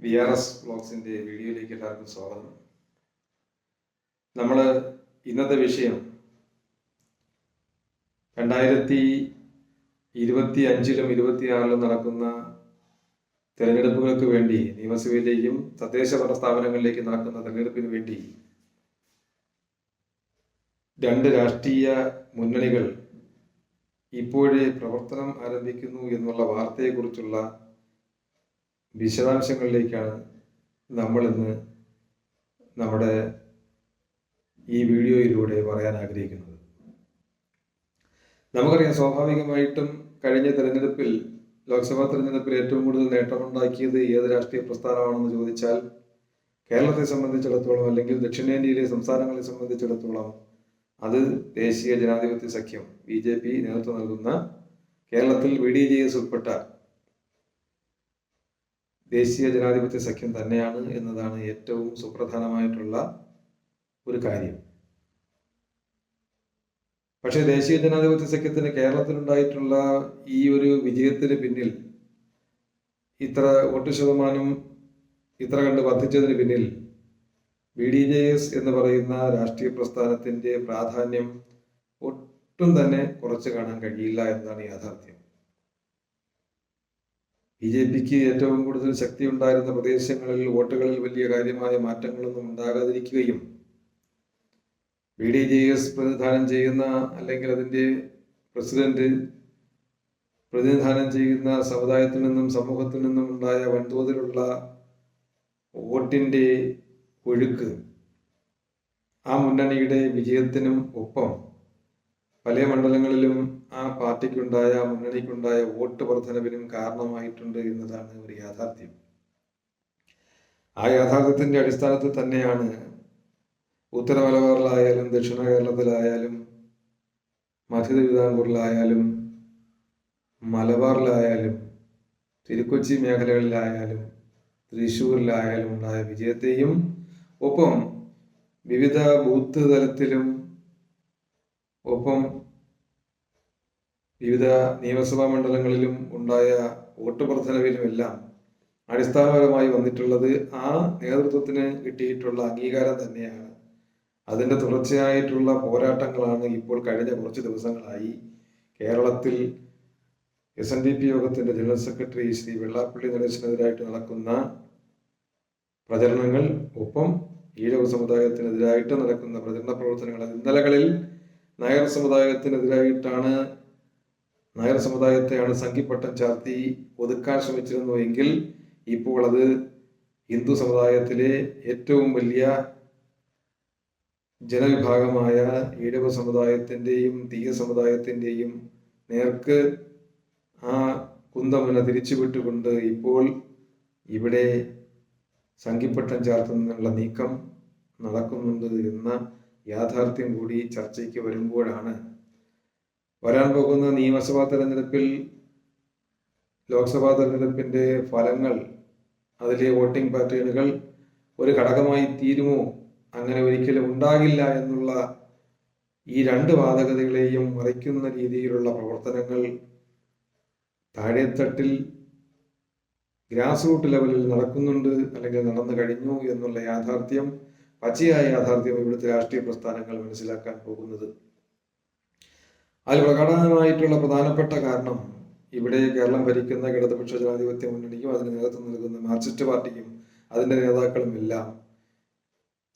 V R S ബ്ലോഗ്സിന്റെ വീഡിയോയിലേക്ക് എല്ലാവർക്കും സ്വാഗതം. നമ്മൾ ഇന്നത്തെ വിഷയം രണ്ടായിരത്തി ഇരുപത്തി അഞ്ചിലും ഇരുപത്തിയാറിലും നടക്കുന്ന തെരഞ്ഞെടുപ്പുകൾക്ക് വേണ്ടി നിയമസഭയിലേക്കും തദ്ദേശ ഭരണ സ്ഥാപനങ്ങളിലേക്കും നടക്കുന്ന തെരഞ്ഞെടുപ്പിന് വേണ്ടി രണ്ട് രാഷ്ട്രീയ മുന്നണികൾ ഇപ്പോഴേ പ്രവർത്തനം ആരംഭിക്കുന്നു എന്നുള്ള വാർത്തയെക്കുറിച്ചുള്ള വിശദാംശങ്ങളിലേക്കാണ് നമ്മൾ ഇന്ന് നമ്മുടെ ഈ വീഡിയോയിലൂടെ പറയാൻ ആഗ്രഹിക്കുന്നത്. നമുക്കറിയാം സ്വാഭാവികമായിട്ടും കഴിഞ്ഞ തെരഞ്ഞെടുപ്പിൽ ലോക്സഭാ തെരഞ്ഞെടുപ്പിൽ ഏറ്റവും കൂടുതൽ നേട്ടമുണ്ടാക്കിയത് ഏത് രാഷ്ട്രീയ പ്രസ്ഥാനമാണെന്ന് ചോദിച്ചാൽ കേരളത്തെ സംബന്ധിച്ചിടത്തോളം അല്ലെങ്കിൽ ദക്ഷിണേന്ത്യയിലെ സംസ്ഥാനങ്ങളെ സംബന്ധിച്ചിടത്തോളം അത് ദേശീയ ജനാധിപത്യ സഖ്യം ബി ജെ പി നേതൃത്വം നൽകുന്ന കേരളത്തിൽ വി ഡി ജെ എസ് ഉൾപ്പെട്ട ദേശീയ ജനാധിപത്യ സഖ്യം തന്നെയാണ് എന്നതാണ് ഏറ്റവും സുപ്രധാനമായിട്ടുള്ള ഒരു കാര്യം. പക്ഷേ ദേശീയ ജനാധിപത്യ സഖ്യത്തിന് കേരളത്തിലുണ്ടായിട്ടുള്ള ഈ ഒരു വിജയത്തിന് പിന്നിൽ ഇത്ര വോട്ട് ശതമാനം ഇത്ര കണ്ട് വർദ്ധിച്ചതിന് പിന്നിൽ ബി ഡി ജെ എസ് എന്ന് പറയുന്ന രാഷ്ട്രീയ പ്രസ്ഥാനത്തിന്റെ പ്രാധാന്യം ഒട്ടും തന്നെ കുറച്ച് കാണാൻ കഴിയില്ല എന്നതാണ് യാഥാർത്ഥ്യം. ബി ജെ പിക്ക് ഏറ്റവും കൂടുതൽ ശക്തി ഉണ്ടായിരുന്ന പ്രദേശങ്ങളിൽ വോട്ടുകളിൽ വലിയ കാര്യമായ മാറ്റങ്ങളൊന്നും ഉണ്ടാകാതിരിക്കുകയും ബി ഡി ജെ എസ് പ്രതിനിധാനം ചെയ്യുന്ന അല്ലെങ്കിൽ അതിന്റെ പ്രസിഡന്റ് പ്രതിനിധാനം ചെയ്യുന്ന സമുദായത്തിൽ നിന്നും സമൂഹത്തിൽ നിന്നും ഉണ്ടായ വൻതോതിലുള്ള വോട്ടിന്റെ ഒഴുക്ക് ആ മുന്നണിയുടെ വിജയത്തിനും ഒപ്പം പല മണ്ഡലങ്ങളിലും ആ പാർട്ടിക്കുണ്ടായ മുന്നണിക്കുണ്ടായ വോട്ട് വർധനവിനും കാരണമായിട്ടുണ്ട് എന്നതാണ് ഒരു യാഥാർത്ഥ്യം. ആ യാഥാർത്ഥ്യത്തിന്റെ അടിസ്ഥാനത്തിൽ തന്നെയാണ് ഉത്തര മലബാറിലായാലും ദക്ഷിണ കേരളത്തിലായാലും മധ്യ തിരുവിതാംകൂറിലായാലും മലബാറിലായാലും തിരുക്കൊച്ചി മേഖലകളിലായാലും തൃശ്ശൂരിലായാലും ഉണ്ടായ വിജയത്തെയും ഒപ്പം വിവിധ ബൂത്ത് തലത്തിലും ഒപ്പം വിവിധ നിയമസഭാ മണ്ഡലങ്ങളിലും ഉണ്ടായ വോട്ട് വർധനവിലുമെല്ലാം അടിസ്ഥാനപരമായി വന്നിട്ടുള്ളത് ആ നേതൃത്വത്തിന് കിട്ടിയിട്ടുള്ള അംഗീകാരം തന്നെയാണ്. അതിന്റെ തുടർച്ചയായിട്ടുള്ള പോരാട്ടങ്ങളാണ് ഇപ്പോൾ കഴിഞ്ഞ കുറച്ച് ദിവസങ്ങളായി കേരളത്തിൽ എസ് എൻ ഡി പി യോഗത്തിന്റെ ജനറൽ സെക്രട്ടറി ശ്രീ വെള്ളാപ്പള്ളി നടേശനെതിരായിട്ട് നടക്കുന്ന പ്രചരണങ്ങൾ ഒപ്പം ഈഴവ സമുദായത്തിനെതിരായിട്ട് നടക്കുന്ന പ്രചരണ പ്രവർത്തനങ്ങൾ. ഇന്നലകളിൽ നായർ സമുദായത്തിനെതിരായിട്ടാണ് നായർ സമുദായത്തെയാണ് സംഘിപ്പട്ടം ചാർത്തി ഒതുക്കാൻ ശ്രമിച്ചിരുന്നു എങ്കിൽ ഇപ്പോൾ അത് ഹിന്ദു സമുദായത്തിലെ ഏറ്റവും വലിയ ജനവിഭാഗമായ ഈഴവ സമുദായത്തിന്റെയും തീയ സമുദായത്തിന്റെയും നേർക്ക് ആ കുന്തമുന തിരിച്ചുവിട്ടുകൊണ്ട് ഇപ്പോൾ ഇവിടെ സംഘിപ്പട്ടം ചാർത്തുന്നുള്ള നീക്കം നടക്കുന്നുണ്ട് എന്ന യാഥാർത്ഥ്യം കൂടി ചർച്ചയ്ക്ക് വരുമ്പോഴാണ് വരാൻ പോകുന്ന നിയമസഭാ തെരഞ്ഞെടുപ്പിൽ ലോക്സഭാ തെരഞ്ഞെടുപ്പിന്റെ ഫലങ്ങൾ അതിലെ വോട്ടിംഗ് പാറ്റേണുകൾ ഒരു ഘടകമായി തീരുമോ? അങ്ങനെ ഒരിക്കലും ഉണ്ടാകില്ല എന്നുള്ള ഈ രണ്ട് വാദഗതികളെയും മറിക്കുന്ന രീതിയിലുള്ള പ്രവർത്തനങ്ങൾ താഴെത്തട്ടിൽ ഗ്രാസ് റൂട്ട് ലെവലിൽ നടക്കുന്നുണ്ട് അല്ലെങ്കിൽ നടന്നു കഴിഞ്ഞു എന്നുള്ള യാഥാർത്ഥ്യം പച്ചയായ യാഥാർത്ഥ്യം ഇവിടുത്തെ രാഷ്ട്രീയ പ്രസ്ഥാനങ്ങൾ മനസ്സിലാക്കാൻ പോകുന്നത്. അതിൽ പ്രകടനമായിട്ടുള്ള പ്രധാനപ്പെട്ട കാരണം ഇവിടെ കേരളം ഭരിക്കുന്ന ഇടതുപക്ഷ ജനാധിപത്യ മുന്നണിക്കും അതിന് നേതൃത്വം നൽകുന്ന മാർക്സിസ്റ്റ് പാർട്ടിക്കും അതിന്റെ നേതാക്കളും ഇല്ല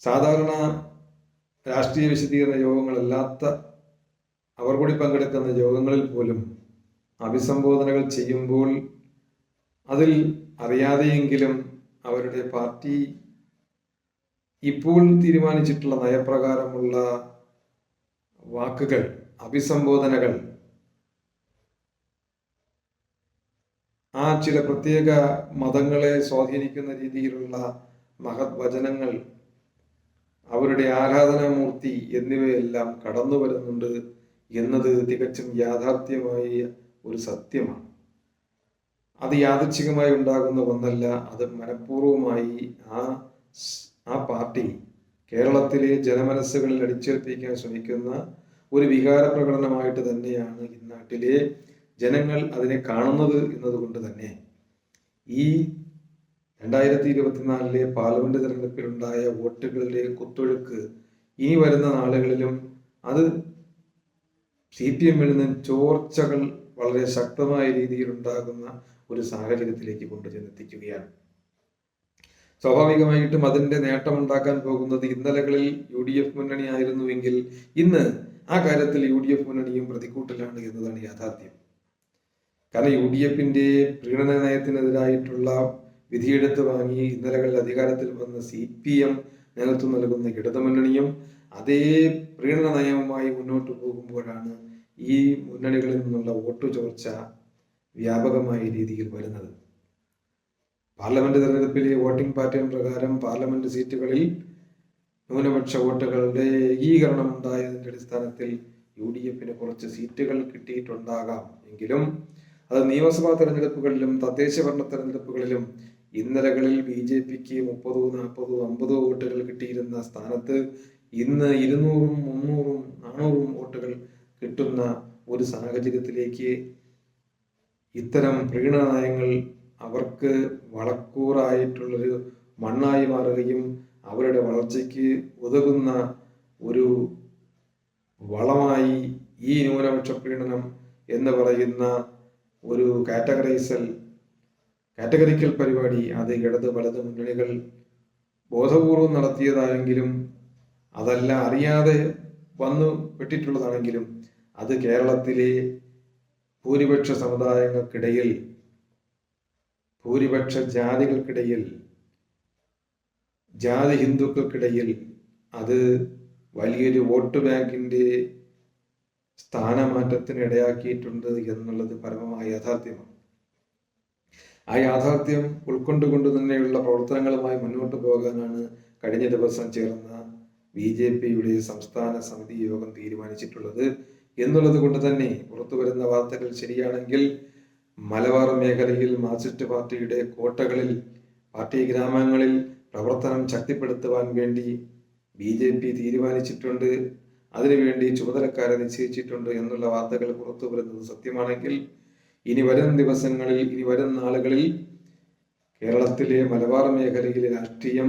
സാധാരണ രാഷ്ട്രീയ വിശദീകരണ യോഗങ്ങളല്ലാത്ത അവർ കൂടി പങ്കെടുക്കുന്ന യോഗങ്ങളിൽ പോലും അഭിസംബോധനകൾ ചെയ്യുമ്പോൾ അതിൽ അറിയാതെയെങ്കിലും അവരുടെ പാർട്ടി ഇപ്പോൾ തീരുമാനിച്ചിട്ടുള്ള നയപ്രകാരമുള്ള വാക്കുകൾ അഭിസംബോധനകൾ. ആ ചില പ്രത്യേക മതങ്ങളെ സ്വാധീനിക്കുന്ന രീതിയിലുള്ള മഹത് വചനങ്ങൾ അവരുടെ ആരാധനാമൂർത്തി എന്നിവയെല്ലാം കടന്നു വരുന്നുണ്ട് എന്നത് തികച്ചും യാഥാർത്ഥ്യമായ ഒരു സത്യമാണ്. അത് യാദൃച്ഛികമായി ഉണ്ടാകുന്ന ഒന്നല്ല അത് മനഃപൂർവമായി ആ ആ പാർട്ടി കേരളത്തിലെ ജനമനസ്സുകളിൽ അടിച്ചേൽപ്പിക്കാൻ ശ്രമിക്കുന്ന ഒരു വികാര പ്രകടനമായിട്ട് തന്നെയാണ് ഇന്നാട്ടിലെ നാട്ടിലെ ജനങ്ങൾ അതിനെ കാണുന്നത് എന്നതുകൊണ്ട് തന്നെ. ഈ രണ്ടായിരത്തി ഇരുപത്തിനാലിലെ പാർലമെന്റ് തെരഞ്ഞെടുപ്പിലുണ്ടായ വോട്ടുകളുടെ കുത്തൊഴുക്ക് ഇനി വരുന്ന നാളുകളിലും അത് സി പി എമ്മിൽ നിന്ന് ചോർച്ചകൾ വളരെ ശക്തമായ രീതിയിൽ ഉണ്ടാകുന്ന ഒരു സാഹചര്യത്തിലേക്ക് കൊണ്ടുചെന്നെത്തിക്കുകയാണ്. സ്വാഭാവികമായിട്ടും അതിന്റെ നേട്ടമുണ്ടാക്കാൻ പോകുന്നത് ഇന്നലകളിൽ യു ഡി എഫ് മുന്നണി ആയിരുന്നുവെങ്കിൽ ഇന്ന് ആ കാര്യത്തിൽ യു ഡി എഫ് മുന്നണിയും പ്രതിക്കൂട്ടിലാണ് എന്നതാണ് യാഥാർത്ഥ്യം. കാരണം യു ഡി എഫിന്റെ പ്രീണന നയത്തിനെതിരായിട്ടുള്ള വിധിയെടുത്ത് വാങ്ങി ഇന്നലകളിൽ അധികാരത്തിൽ വന്ന സി പി എം നേതൃത്വം നൽകുന്ന ഇടതുമുന്നണിയും അതേ പ്രീണന നയവുമായി മുന്നോട്ട് പോകുമ്പോഴാണ് ഈ മുന്നണികളിൽ നിന്നുള്ള വോട്ട് ചോർച്ച വ്യാപകമായ രീതിയിൽ വരുന്നത്. പാർലമെന്റ് തെരഞ്ഞെടുപ്പിലെ വോട്ടിംഗ് പാറ്റേൺ പ്രകാരം പാർലമെന്റ് സീറ്റുകളിൽ ന്യൂനപക്ഷ വോട്ടുകളുടെ ഏകീകരണം ഉണ്ടായതിന്റെ അടിസ്ഥാനത്തിൽ യു ഡി എഫിന് കുറച്ച് സീറ്റുകൾ കിട്ടിയിട്ടുണ്ടാകാം. എങ്കിലും അത് നിയമസഭാ തെരഞ്ഞെടുപ്പുകളിലും തദ്ദേശ ഭരണ തെരഞ്ഞെടുപ്പുകളിലും ഇന്നലകളിൽ ബി ജെ പിക്ക് മുപ്പതോ നാൽപ്പതോ അമ്പതോ വോട്ടുകൾ കിട്ടിയിരുന്ന സ്ഥാനത്ത് ഇന്ന് ഇരുന്നൂറും മുന്നൂറും നാനൂറും വോട്ടുകൾ കിട്ടുന്ന ഒരു സാഹചര്യത്തിലേക്ക് ഇത്തരം പ്രീണ നയങ്ങൾ അവർക്ക് വളക്കൂറായിട്ടുള്ളൊരു മണ്ണായി മാറുകയും അവരുടെ വളർച്ചയ്ക്ക് ഉതകുന്ന ഒരു വളമായി ഈ ന്യൂനപക്ഷ പീഡനം എന്ന് പറയുന്ന ഒരു കാറ്റഗറൈസൽ കാറ്റഗറിക്കൽ പരിപാടി അത് ഇടത് വലത് മുന്നണികൾ ബോധപൂർവം നടത്തിയതായെങ്കിലും അതല്ല അറിയാതെ വന്നു പെട്ടിട്ടുള്ളതാണെങ്കിലും അത് കേരളത്തിലെ ഭൂരിപക്ഷ സമുദായങ്ങൾക്കിടയിൽ ഭൂരിപക്ഷ ജാതികൾക്കിടയിൽ ജാതി ഹിന്ദുക്കൾക്കിടയിൽ അത് വലിയൊരു വോട്ട് ബാങ്കിന്റെ സ്ഥാനമാറ്റത്തിന് ഇടയാക്കിയിട്ടുണ്ട് എന്നുള്ളത് പരമമായ യാഥാർത്ഥ്യമാണ്. ആ യാഥാർത്ഥ്യം ഉൾക്കൊണ്ടുകൊണ്ട് തന്നെയുള്ള പ്രവർത്തനങ്ങളുമായി മുന്നോട്ട് പോകാനാണ് കഴിഞ്ഞ ദിവസം ചേർന്ന ബി ജെ പിയുടെ സംസ്ഥാന സമിതി യോഗം തീരുമാനിച്ചിട്ടുള്ളത്. എന്നുള്ളത് കൊണ്ട് തന്നെ പുറത്തു വരുന്ന വാർത്തകൾ ശരിയാണെങ്കിൽ മലബാർ മേഖലയിൽ മാർക്സിസ്റ്റ് പാർട്ടിയുടെ കോട്ടകളിൽ പാർട്ടി ഗ്രാമങ്ങളിൽ പ്രവർത്തനം ശക്തിപ്പെടുത്തുവാൻ വേണ്ടി ബി ജെ പി തീരുമാനിച്ചിട്ടുണ്ട്. അതിനുവേണ്ടി ചുമതലക്കാരെ നിശ്ചയിച്ചിട്ടുണ്ട് എന്നുള്ള വാർത്തകൾ പുറത്തു വരുന്നത് സത്യമാണെങ്കിൽ ഇനി വരും ദിവസങ്ങളിൽ ഇനി വരും നാളുകളിൽ കേരളത്തിലെ മലബാർ മേഖലയിലെ രാഷ്ട്രീയം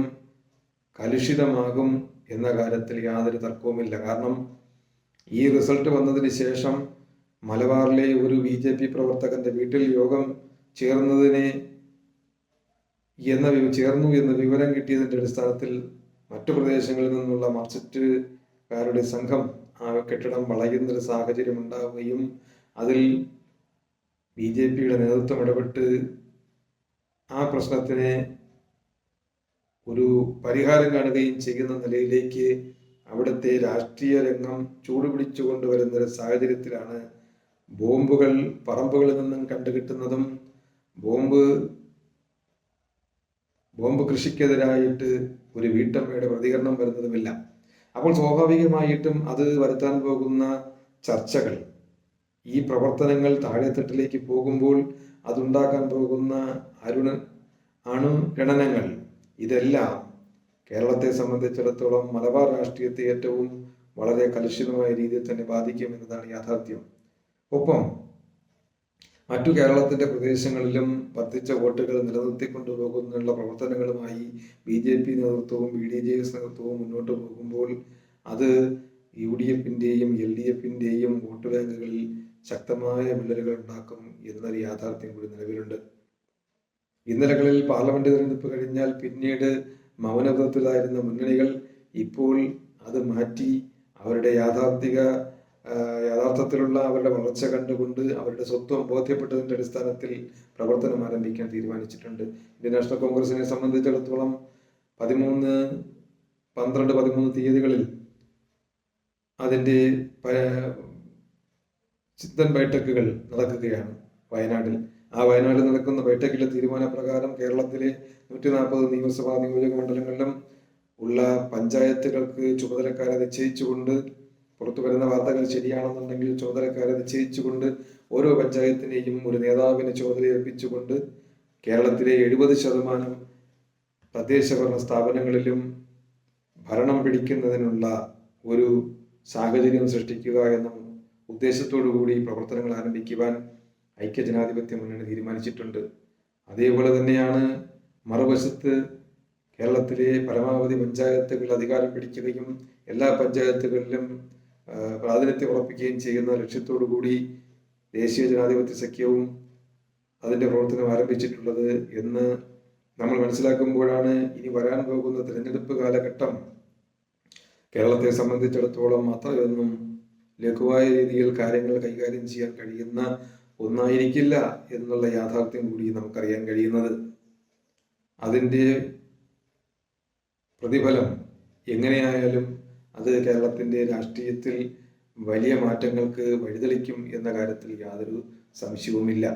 കലുഷിതമാകും എന്ന കാര്യത്തിൽ യാതൊരു തർക്കവുമില്ല. കാരണം ഈ റിസൾട്ട് വന്നതിന് ശേഷം മലബാറിലെ ഒരു ബി ജെ പി പ്രവർത്തകന്റെ വീട്ടിൽ യോഗം ചേർന്നതിനെ എന്ന ചേർന്നു എന്ന വിവരം കിട്ടിയതിന്റെ അടിസ്ഥാനത്തിൽ മറ്റു പ്രദേശങ്ങളിൽ നിന്നുള്ള മർച്ചറ്റുകാരുടെ സംഘം ആ കെട്ടിടം വളയുന്നൊരു സാഹചര്യം ഉണ്ടാവുകയും അതിൽ ബി ജെ പിയുടെ നേതൃത്വം ഇടപെട്ട് ആ പ്രശ്നത്തിന് ഒരു പരിഹാരം കാണുകയും ചെയ്യുന്ന നിലയിലേക്ക് അവിടുത്തെ രാഷ്ട്രീയ രംഗം ചൂടുപിടിച്ചു കൊണ്ടുവരുന്നൊരു സാഹചര്യത്തിലാണ് ബോംബുകൾ പറമ്പുകളിൽ നിന്നും കണ്ടുകിട്ടുന്നതും. ബോംബ് ബോംബ് കൃഷിക്കെതിരായിട്ട് ഒരു വീട്ടമ്മയുടെ പ്രതികരണം വരുന്നതുമില്ല. അപ്പോൾ സ്വാഭാവികമായിട്ടും അത് വരുത്താൻ പോകുന്ന ചർച്ചകൾ ഈ പ്രവർത്തനങ്ങൾ താഴെത്തട്ടിലേക്ക് പോകുമ്പോൾ അതുണ്ടാക്കാൻ പോകുന്ന അരുണ അണു അണുഗണനങ്ങൾ ഇതെല്ലാം കേരളത്തെ സംബന്ധിച്ചിടത്തോളം മലബാർ രാഷ്ട്രീയത്തെ ഏറ്റവും വളരെ കലുഷിതമായ രീതിയിൽ തന്നെ ബാധിക്കും എന്നതാണ് യാഥാർത്ഥ്യം. ഒപ്പം മറ്റു കേരളത്തിന്റെ പ്രദേശങ്ങളിലും വർദ്ധിച്ച വോട്ടുകൾ നിലനിർത്തിക്കൊണ്ടുപോകുന്നുള്ള പ്രവർത്തനങ്ങളുമായി ബി ജെ പി നേതൃത്വവും ബി ഡി ജെ എസ് നേതൃത്വവും മുന്നോട്ട് പോകുമ്പോൾ അത് യു ഡി എഫിന്റെയും എൽ ഡി എഫിന്റെയും വോട്ട് ബാങ്കുകളിൽ ശക്തമായ വിള്ളലുകൾ ഉണ്ടാക്കും എന്നൊരു യാഥാർത്ഥ്യം കൂടി നിലവിലുണ്ട്. ഇന്നലകളിൽ പാർലമെന്റ് തിരഞ്ഞെടുപ്പ് കഴിഞ്ഞാൽ പിന്നീട് മൗനവ്രതത്തിലായിരുന്ന മുന്നണികൾ ഇപ്പോൾ അത് മാറ്റി അവരുടെ യാഥാർത്ഥിക യഥാർത്ഥത്തിലുള്ള അവരുടെ വളർച്ച കണ്ടുകൊണ്ട് അവരുടെ സ്വത്വം ബോധ്യപ്പെട്ടതിന്റെ അടിസ്ഥാനത്തിൽ പ്രവർത്തനം ആരംഭിക്കാൻ തീരുമാനിച്ചിട്ടുണ്ട്. ഇന്ത്യൻ നാഷണൽ കോൺഗ്രസിനെ സംബന്ധിച്ചിടത്തോളം പതിമൂന്ന് പന്ത്രണ്ട് പതിമൂന്ന് തീയതികളിൽ അതിന്റെ ചിന്തൻ ബൈഠക്കുകൾ നടക്കുകയാണ് വയനാട്ടിൽ. ആ വയനാട്ടിൽ നടക്കുന്ന ബൈഠക്കിലെ തീരുമാനപ്രകാരം കേരളത്തിലെ നൂറ്റി നാൽപ്പത് നിയമസഭാ നിയോജക മണ്ഡലങ്ങളിലും ഉള്ള പഞ്ചായത്തുകൾക്ക് ചുമതലക്കാരെ നിശ്ചയിച്ചുകൊണ്ട് പുറത്തു വരുന്ന വാർത്തകൾ ശരിയാണെന്നുണ്ടെങ്കിൽ ചുമതലക്കാരെ നിശ്ചയിച്ചുകൊണ്ട് ഓരോ പഞ്ചായത്തിനെയും ഒരു നേതാവിനെ ചുമതല ഏൽപ്പിച്ചുകൊണ്ട് കേരളത്തിലെ എഴുപത് ശതമാനം തദ്ദേശ ഭരണ സ്ഥാപനങ്ങളിലും ഭരണം പിടിക്കുന്നതിനുള്ള ഒരു സാഹചര്യം സൃഷ്ടിക്കുക എന്ന ഉദ്ദേശത്തോടു കൂടി പ്രവർത്തനങ്ങൾ ആരംഭിക്കുവാൻ ഐക്യജനാധിപത്യ മുന്നണി തീരുമാനിച്ചിട്ടുണ്ട്. അതേപോലെ തന്നെയാണ് മറുവശത്ത് കേരളത്തിലെ പരമാവധി പഞ്ചായത്തുകൾ അധികാരം പിടിക്കുകയും എല്ലാ പഞ്ചായത്തുകളിലും പ്രാതിനിധ്യം ഉറപ്പിക്കുകയും ചെയ്യുന്ന ലക്ഷ്യത്തോടു കൂടി ദേശീയ ജനാധിപത്യ സഖ്യവും അതിന്റെ പ്രവർത്തനം ആരംഭിച്ചിട്ടുള്ളത് എന്ന് നമ്മൾ മനസ്സിലാക്കുമ്പോഴാണ് ഇനി വരാൻ പോകുന്ന തിരഞ്ഞെടുപ്പ് കാലഘട്ടം കേരളത്തെ സംബന്ധിച്ചിടത്തോളം മാത്രമെന്നും ലഘുവായ രീതിയിൽ കാര്യങ്ങൾ കൈകാര്യം ചെയ്യാൻ കഴിയുന്ന ഒന്നായിരിക്കില്ല എന്നുള്ള യാഥാർത്ഥ്യം കൂടി നമുക്കറിയാൻ കഴിയുന്നത്. അതിന്റെ പ്രതിഫലം എങ്ങനെയായാലും അത് കേരളത്തിന്റെ രാഷ്ട്രീയത്തിൽ വലിയ മാറ്റങ്ങൾക്ക് വഴിതെളിക്കും എന്ന കാര്യത്തിൽ യാതൊരു സംശയവുമില്ല.